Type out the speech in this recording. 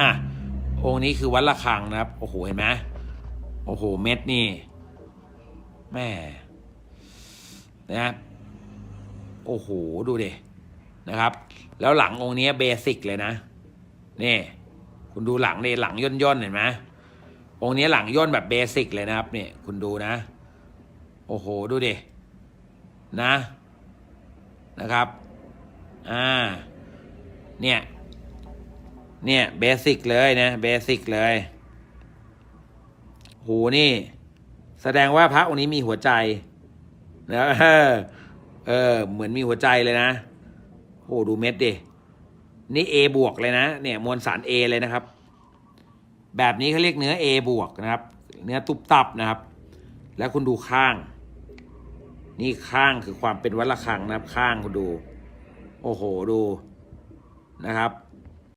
อะองค์นี้คือวัดระฆังนะครับ โอ้โหเห็นไหมโอ้โห เม็ดนี่แม่นะโอ้โห ดูดินะครับ แล้วหลังองค์นี้เบสิกเลยนะนี่คุณดูหลังนี่หลังย่นย่นๆเห็นไหมองค์นี้หลังย่นแบบเบสิกเลยนะครับเนี่ยคุณดูนะ โอ้โห ดูดินะนะครับ อ่า เนี่ย เนี่ยเบสิกเลยนะเบสิกเลยโหนี่ แสดงว่าพระองค์นี้มีหัวใจนะเออเออ เหมือนมีหัวใจเลยนะโหดูเม็ดดินี่ A บวกเลยนะเนี่ยมวลสาร A เลยนะครับ แบบนี้เขาเรียกเนื้อ A บวกนะครับ เนื้อตุบตับนะครับ แล้วคุณดูข้าง นี่ข้างคือความเป็นวัดระฆังนะครับ ข้างคุณดู โอ้โหดูนะครับ